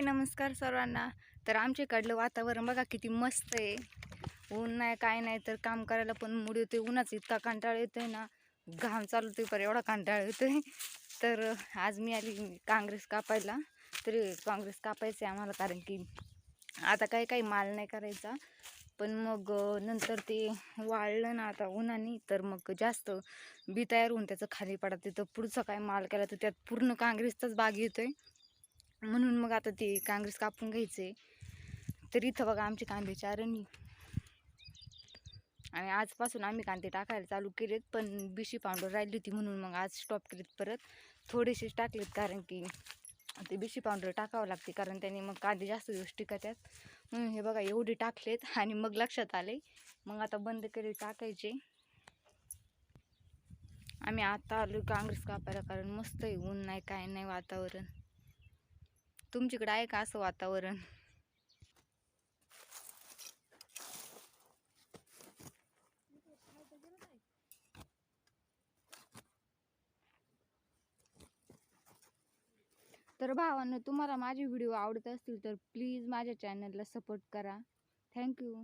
हाय नमस्कार सर्वांना. तर आमच्याकडलं वातावरण बघा किती मस्त आहे. ऊन नाही काय नाही तर काम करायला पण मूड येते उन्हाच इतका कंटाळ येतोय ना. घाम चालवतोय पर एवढा कंटाळा येतोय. तर आज मी आली काँग्रेस कापायला. तरी काँग्रेस कापायचं आहे आम्हाला कारण की आता काही काही माल नाही करायचा. पण मग नंतर ते वाळलं ना आता उन्हाने तर मग जास्त बी तयार होऊन त्याचं खाली पडत तर पुढचं काय माल केला तर त्यात पूर्ण काँग्रेसचाच बाग येतोय. म्हणून मग आता ते काँग्रेस कापून घ्यायचे. तर इथं बघा आमची कांद्याची अरणी आणि आजपासून आम्ही कांदे टाकायला चालू केलेत पण बिशी पावडर राहिली होती म्हणून मग आज स्टॉप केलेत परत. थोडेसेच टाकलेत कारण की ते बिशी पावडर टाकावं लागते कारण त्याने मग कांदे जास्त दिवस टिकत्यात. म्हणून हे बघा एवढे टाकलेत आणि मग लक्षात आले मग आता बंद केले टाकायचे. आम्ही आता आलो काँग्रेस कापायला कारण मस्त आहे ऊन नाही काय नाही वातावरण. तुमच्याकडं आहे का असं वातावरण? तर भावांनो तुम्हाला माझे व्हिडिओ आवडत असतील तर प्लीज माझ्या चॅनलला सपोर्ट करा. थँक्यू.